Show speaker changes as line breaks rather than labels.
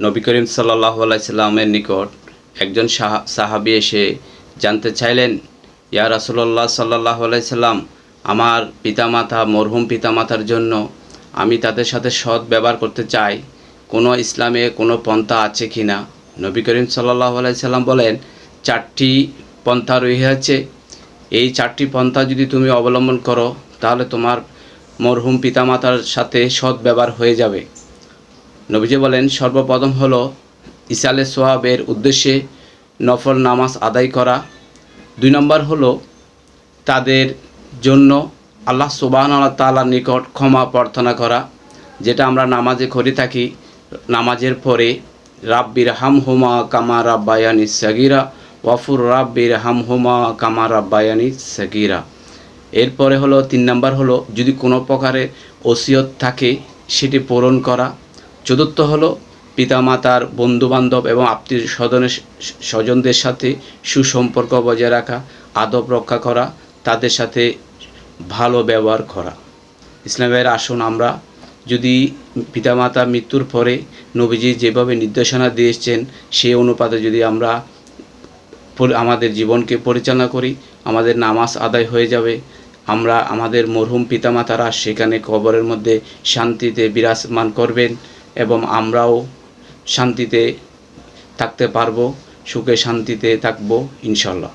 নবী করিম সাল্লাহ আলাইসাল্লামের নিকট একজন সাহা- সাহাবি এসে জানতে চাইলেন, ইয়া রাসুল্লাহ সাল্লাহ আলাইসাল্লাম আমার পিতামাতা, মরহুম পিতামাতার জন্য আমি তাদের সাথে সৎ ব্যবহার করতে চাই। কোনো ইসলামে কোনো পন্থা আছে কি না? নবী করিম সাল্লাহ আলাইসাল্লাম বলেন, চারটি পন্থা রয়েছে। এই চারটি পন্থা যদি তুমি অবলম্বন করো, তাহলে তোমার মরহুম পিতামাতার সাথে সৎ ব্যবহার হয়ে যাবে। নবীজি বলেন, সর্বপ্রথম হলো ইসালে সোহাবের উদ্দেশ্যে নফল নামাজ আদায় করা। দুই নম্বর হলো তাদের জন্য আল্লাহ আল্লাহ তালার নিকট ক্ষমা প্রার্থনা করা, যেটা আমরা নামাজে করে থাকি। নামাজের পরে রাব্বির হাম হুমা কামা রাব্বায়ানি সাগিরা, ওয়াফুর রাব্বির হাম হুমা কামা রাব্বায়ানি সাগিরা। এরপরে হলো, তিন নাম্বার হলো, যদি কোনো প্রকারে ওসিয়ত থাকে, সেটি পূরণ করা। চতুর্থ হলো পিতামাতার বন্ধুবান্ধব এবং আত্মীয় স্বজনের স্বজনদের সাথে সুসম্পর্ক বজায় রাখা, আদব রক্ষা করা, তাদের সাথে ভালো ব্যবহার করা। ইসলামের আসুন আমরা যদি পিতামাতা মৃত্যুর পরে নবীজি যেভাবে নির্দেশনা দিয়েছেন, সেই অনুপাতে যদি আমরা আমাদের জীবনকে পরিচালনা করি, আমাদের নামাজ আদায় হয়ে যাবে, আমরা আমাদের মরহুম পিতামাতারা সেখানে কবরের মধ্যে শান্তিতে বিরাজমান করবেন। এবং আমরাও শান্তিতে থাকতে পারব সুখে শান্তিতে থাকব ইনশাল্লাহ